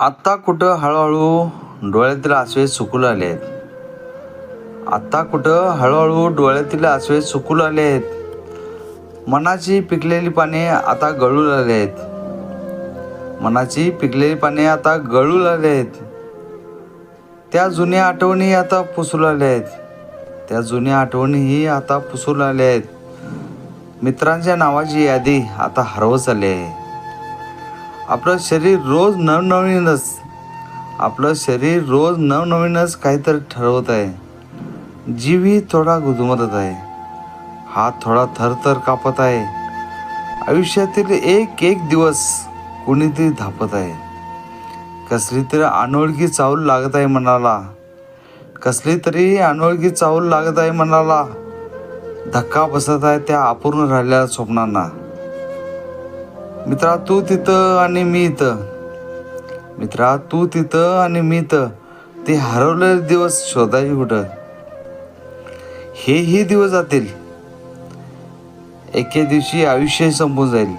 आत्ता कुठं हळूहळू डोळ्यातील आसवे सुकू लागले आहेत. आत्ता कुठं हळूहळू डोळ्यातील आसवे सुकू लागले आहेत. मनाची पिकलेली पाने आता गळू लागले आहेत. मनाची पिकलेली पाने आता गळू लागले आहेत. त्या जुन्या आठवणी आता पुसू लागल्या आहेत. त्या जुन्या आठवणीही आता पुसू लागल्या आहेत. मित्रांच्या नावाची यादी आता हरवत चालली आहे. आपलं शरीर रोज नवनवीनच आपलं शरीर रोज नवनवीनच काहीतरी ठरवत आहे. जीवही थोडा गुदमतत आहे. हात थोडा थरथर कापत आहे. आयुष्यातील एक एक दिवस कोणीतरी धापत आहे. कसली तरी अनोळखी चावल लागत आहे मनाला. कसली तरी अनोळखी चावल लागत आहे मनाला. धक्का बसत आहे त्या अपूर्ण राहिलेल्या स्वप्नांना. मित्रा तू तिथं आणि मी इथं. मित्रा तू तिथं आणि मी इथं. ते हरवलेले दिवस शोधायचे कुठं हेही दिवस जातील. एके दिवशी आयुष्य संपून जाईल.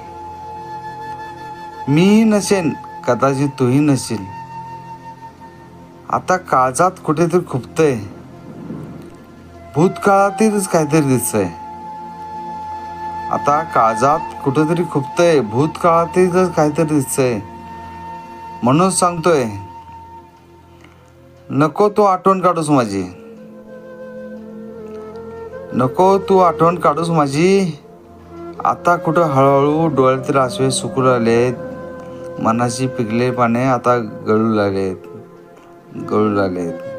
मी नसेन कदाचित तूही नसेल. आता काळजात कुठेतरी खुपतंय. भूतकाळातीलच काहीतरी दिसतंय. आता काळजात कुठेतरी खुपतंय. भूतकाळातीलच काहीतरी दिसतंय. म्हणून सांगतोय नको तू आठवण काढूस माझी. नको तू आठवण काढूस माझी. आता कुठं हळूहळू डोळ्यातील आसवे सुकू लागलेत. मनाची पिकले पाने आता गळू लागलेत. गळू लागलेत.